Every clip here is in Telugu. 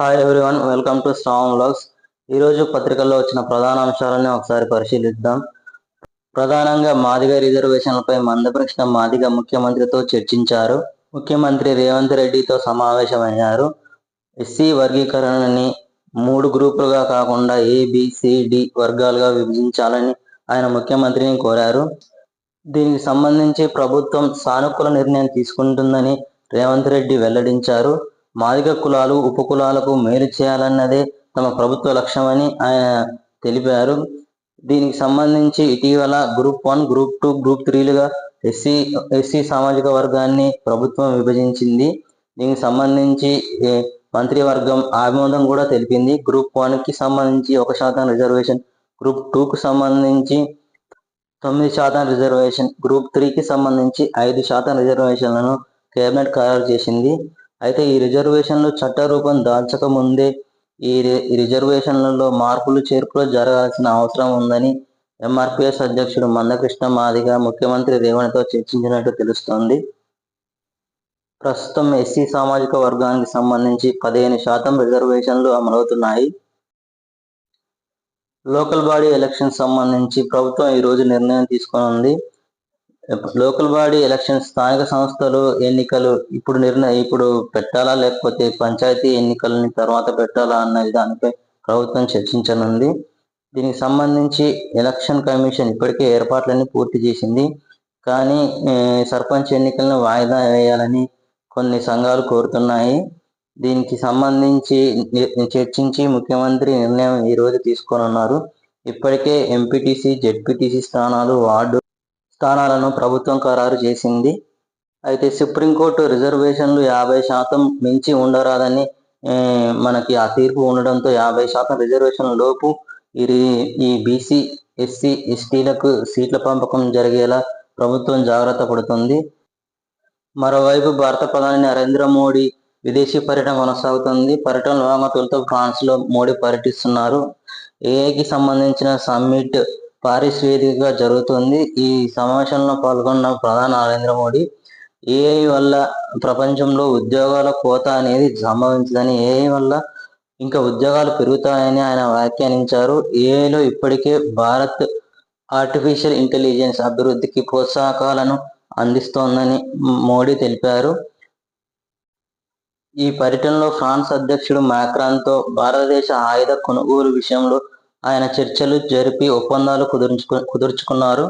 Hi everyone welcome to strong vlogs ఈరోజు పత్రికల్లో వచ్చిన ప్రధాన అంశాలని ఒకసారి పరిశీలిద్దాం. ప్రధానంగా మాదిగ రిజర్వేషన్లపై మందకృష్ణ మాదిగ ముఖ్యమంత్రితో చర్చించారు. ముఖ్యమంత్రి రేవంత్ రెడ్డితో సమావేశమయ్యారు. ఎస్సీ వర్గీకరణని మూడు గ్రూపులుగా కాకుండా ఏబిసిడి వర్గాలుగా విభజించాలని ఆయన ముఖ్యమంత్రిని కోరారు. దీనికి సంబంధించి ప్రభుత్వం సానుకూల నిర్ణయం తీసుకుంటుందని రేవంత్ రెడ్డి వెల్లడించారు. మాదిగ కులాలు ఉపకులాలకు మేలు చేయాలన్నదే తమ ప్రభుత్వ లక్ష్యమని ఆయన తెలిపారు. దీనికి సంబంధించి ఇటీవల group one group two group త్రీలుగా SC SC సామాజిక వర్గాన్ని ప్రభుత్వం విభజించింది. దీనికి సంబంధించి మంత్రివర్గం ఆమోదం కూడా తెలిపింది. గ్రూప్ వన్కి సంబంధించి ఒక శాతం రిజర్వేషన్ గ్రూప్ టూకు సంబంధించి తొమ్మిది శాతం రిజర్వేషన్ గ్రూప్ త్రీకి సంబంధించి ఐదు శాతం రిజర్వేషన్లను కేబినెట్ ఖరారు చేసింది. అయితే ఈ రిజర్వేషన్లు చట్ట రూపం దాల్చక ముందే ఈ రి- ఈ రిజర్వేషన్లలో మార్పులు చేర్పులు జరగాల్సిన అవసరం ఉందని ఎంఆర్పిఎస్ అధ్యక్షుడు మందకృష్ణ మాదిగ ముఖ్యమంత్రి రేవంత్తో చర్చించినట్టు తెలుస్తోంది. ప్రస్తుతం ఎస్సీ సామాజిక వర్గానికి సంబంధించి పదిహేను శాతం రిజర్వేషన్లు అమలవుతున్నాయి. లోకల్ బాడీ ఎలక్షన్ సంబంధించి ప్రభుత్వం ఈ రోజు నిర్ణయం తీసుకోనుంది. లోకల్ బాడీ ఎలక్షన్ స్థానిక సంస్థలు ఎన్నికలు ఇప్పుడు నిర్ణయం ఇప్పుడు పెట్టాలా లేకపోతే పంచాయతీ ఎన్నికలని తర్వాత పెట్టాలా అన్న దానిపై ప్రభుత్వం చర్చించనుంది. దీనికి సంబంధించి ఎలక్షన్ కమిషన్ ఇప్పటికే ఏర్పాట్లన్నీ పూర్తి చేసింది. కానీ సర్పంచ్ ఎన్నికలను వాయిదా వేయాలని కొన్ని సంఘాలు కోరుతున్నాయి. దీనికి సంబంధించి చర్చించి ముఖ్యమంత్రి నిర్ణయం ఈ రోజు తీసుకోనున్నారు. ఇప్పటికే ఎంపీటీసీ జెడ్పీటీసీ స్థానాలు వార్డు స్థానాలను ప్రభుత్వం ఖరారు చేసింది. అయితే సుప్రీంకోర్టు రిజర్వేషన్లు యాభై శాతం మించి ఉండరాదని మనకి ఆ తీర్పు ఉండడంతో యాభై శాతం రిజర్వేషన్ లోపు ఇది ఈ బీసీ ఎస్సీ ఎస్టీలకు సీట్ల పంపకం జరిగేలా ప్రభుత్వం జాగ్రత్త పడుతుంది. మరోవైపు భారత ప్రధాని నరేంద్ర మోడీ విదేశీ పర్యటన కొనసాగుతుంది. పర్యటన భాగంగా తొలుత మోడీ పర్యటిస్తున్నారు. ఏఐకి సంబంధించిన సమ్మిట్ పారిస్ వేదికగా జరుగుతుంది. ఈ సమావేశంలో పాల్గొన్న ప్రధాని నరేంద్ర మోడీ ఏఐ వల్ల ప్రపంచంలో ఉద్యోగాల కోత అనేది సంభవించదని ఏఐ వల్ల ఇంకా ఉద్యోగాలు పెరుగుతాయని ఆయన వ్యాఖ్యానించారు. ఏఐలో ఇప్పటికే భారత్ ఆర్టిఫిషియల్ ఇంటెలిజెన్స్ అభివృద్ధికి ప్రోత్సాహకాలను అందిస్తోందని మోడీ తెలిపారు. ఈ పర్యటనలో ఫ్రాన్స్ అధ్యక్షుడు మ్యాక్రాన్తో భారతదేశ ఆయుధ కొనుగోలు విషయంలో ఆయన చర్చలు జరిపి ఒప్పందాలు కుదుర్చుకు కుదుర్చుకున్నారు.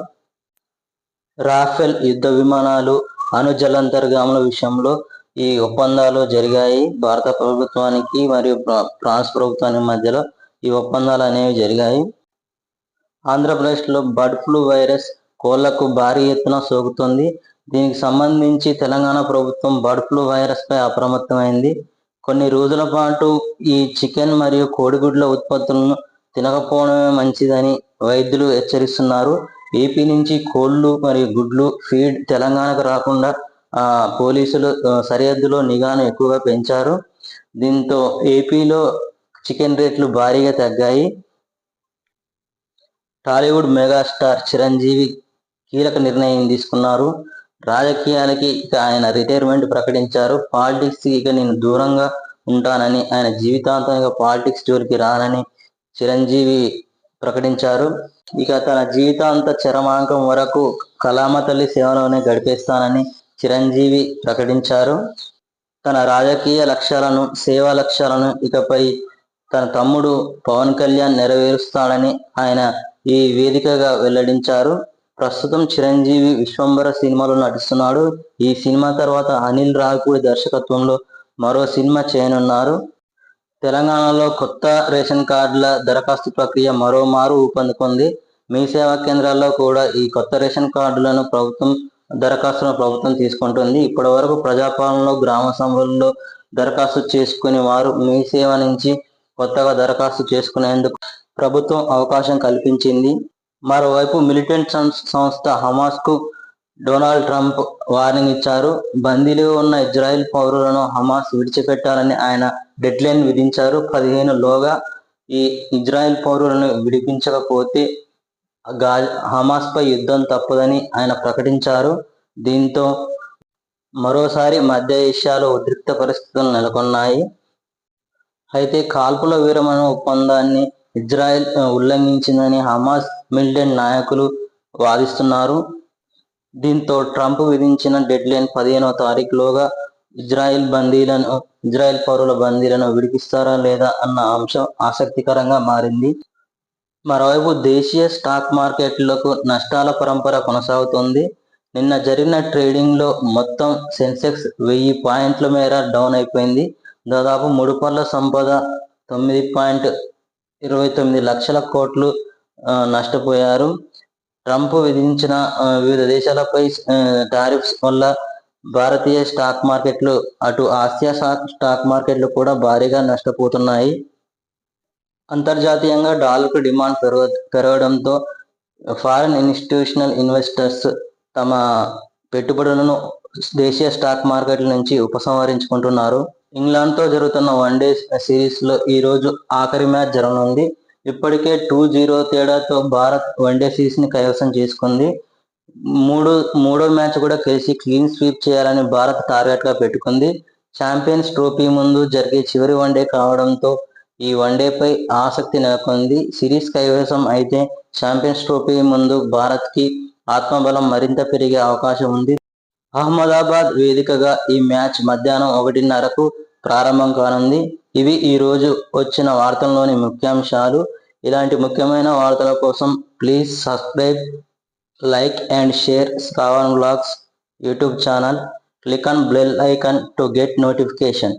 రాఫెల్ యుద్ధ విమానాలు అణు జలంతర్గాముల విషయంలో ఈ ఒప్పందాలు జరిగాయి. భారత ప్రభుత్వానికి మరియు ఫ్రాన్స్ ప్రభుత్వానికి మధ్యలో ఈ ఒప్పందాలు అనేవి జరిగాయి. ఆంధ్రప్రదేశ్లో బర్డ్ ఫ్లూ వైరస్ కోళ్ళకు భారీ ఎత్తున సోకుతుంది. దీనికి సంబంధించి తెలంగాణ ప్రభుత్వం బర్డ్ ఫ్లూ వైరస్ పై అప్రమత్తమైంది. కొన్ని రోజుల పాటు ఈ చికెన్ మరియు కోడిగుడ్ల ఉత్పత్తులను తినకపోవడమే మంచిదని వైద్యులు హెచ్చరిస్తున్నారు. ఏపీ నుంచి కోళ్ళు మరియు గుడ్లు ఫీడ్ తెలంగాణకు రాకుండా ఆ పోలీసులు సరిహద్దులో నిఘాను ఎక్కువగా పెంచారు. దీంతో ఏపీలో చికెన్ రేట్లు భారీగా తగ్గాయి. టాలీవుడ్ మెగాస్టార్ చిరంజీవి కీలక నిర్ణయం తీసుకున్నారు. రాజకీయాలకి ఇక ఆయన రిటైర్మెంట్ ప్రకటించారు. పాలిటిక్స్కి ఇక నేను దూరంగా ఉంటానని ఆయన జీవితాంతంగా పాలిటిక్స్ జోలికి రానని చిరంజీవి ప్రకటించారు. ఇక తన జీవితాంత చరమాంకం వరకు కలామ తల్లి సేవలోనే గడిపేస్తానని చిరంజీవి ప్రకటించారు. తన రాజకీయ లక్ష్యాలను సేవా లక్ష్యాలను ఇకపై తన తమ్ముడు పవన్ కళ్యాణ్ నెరవేరుస్తాడని ఆయన ఈ వేదికగా వెల్లడించారు. ప్రస్తుతం చిరంజీవి విశ్వంబర సినిమాలో నటిస్తున్నాడు. ఈ సినిమా తర్వాత అనిల్ రావిపూడి దర్శకత్వంలో మరో సినిమా చేయనున్నారు. తెలంగాణలో కొత్త రేషన్ కార్డుల దరఖాస్తు ప్రక్రియ మరోమారు ఊపందుకుంది. మీ సేవా కేంద్రాల్లో కూడా ఈ కొత్త రేషన్ కార్డులను ప్రభుత్వం దరఖాస్తును ప్రభుత్వం తీసుకుంటుంది. ఇప్పటి వరకు ప్రజాపాలనలో గ్రామ సభల్లో దరఖాస్తు చేసుకునే వారు మీ సేవ నుంచి కొత్తగా దరఖాస్తు చేసుకునేందుకు ప్రభుత్వం అవకాశం కల్పించింది. మరోవైపు మిలిటెంట్ సంస్థ హమాస్కు డొనాల్డ్ ట్రంప్ వార్నింగ్ ఇచ్చారు. బందీలుగా ఉన్న ఇజ్రాయెల్ పౌరులను హమాస్ విడిచిపెట్టాలని ఆయన డెడ్లైన్ విధించారు. పదిహేను లోగా ఈ ఇజ్రాయెల్ పౌరులను విడిపించకపోతే హమాస్ పై యుద్ధం తప్పదని ఆయన ప్రకటించారు. దీంతో మరోసారి మధ్య ఏషియాలో ఉద్రిక్త పరిస్థితులు నెలకొన్నాయి. అయితే కాల్పుల విరమణ ఒప్పందాన్ని ఇజ్రాయెల్ ఉల్లంఘించిందని హమాస్ మిలిటెంట్ నాయకులు వాదిస్తున్నారు. దీంతో ట్రంప్ విధించిన డెడ్ లైన్ పదిహేనవ తారీఖులోగా ఇజ్రాయెల్ బందీలను ఇజ్రాయెల్ పౌరుల బందీలను విడిపిస్తారా లేదా అన్న అంశం ఆసక్తికరంగా మారింది. మరోవైపు దేశీయ స్టాక్ మార్కెట్లకు నష్టాల పరంపర కొనసాగుతోంది. నిన్న జరిగిన ట్రేడింగ్లో మొత్తం సెన్సెక్స్ వెయ్యి పాయింట్ల మేర డౌన్ అయిపోయింది. దాదాపు ముడుపర్ల సంపద తొమ్మిది పాయింట్ ఇరవై తొమ్మిది లక్షల కోట్లు నష్టపోయారు. ట్రంప్ విధించిన వివిధ దేశాలపై టారిఫ్స్ వల్ల భారతీయ స్టాక్ మార్కెట్లు అటు ఆసియా స్టాక్ మార్కెట్లు కూడా భారీగా నష్టపోతున్నాయి. అంతర్జాతీయంగా డాలర్కు డిమాండ్ పెరగ పెరగడంతో ఫారిన్ ఇన్స్టిట్యూషనల్ ఇన్వెస్టర్స్ తమ పెట్టుబడులను దేశీయ స్టాక్ మార్కెట్ల నుంచి ఉపసంహరించుకుంటున్నారు. ఇంగ్లాండ్తో జరుగుతున్న వన్డే సిరీస్ సిరీస్లో ఈ రోజు ఆఖరి మ్యాచ్ జరగనుంది. ఇప్పటికే టూ జీరో తేడాతో భారత్ వన్డే సిరీస్ని కైవసం చేసుకుంది. మూడు మూడో మ్యాచ్ కూడా కలిసి క్లీన్ స్వీప్ చేయాలని భారత్ టార్గెట్గా పెట్టుకుంది. ఛాంపియన్స్ ట్రోఫీ ముందు జరిగే చివరి వన్డే కావడంతో ఈ వన్డేపై ఆసక్తి నెలకొంది. సిరీస్ కైవసం అయితే ఛాంపియన్స్ ట్రోఫీ ముందు భారత్కి ఆత్మబలం మరింత పెరిగే అవకాశం ఉంది. అహ్మదాబాద్ వేదికగా ఈ మ్యాచ్ మధ్యాహ్నం ఒకటిన్నరకు ప్రారంభం కానుంది. ఇవి ఈ రోజు వచ్చిన వార్తల్లోని ముఖ్యాంశాలు. ఇలాంటి ముఖ్యమైన వార్తల కోసం please subscribe like and share Shravan blogs YouTube channel. Click on bell icon to get notification.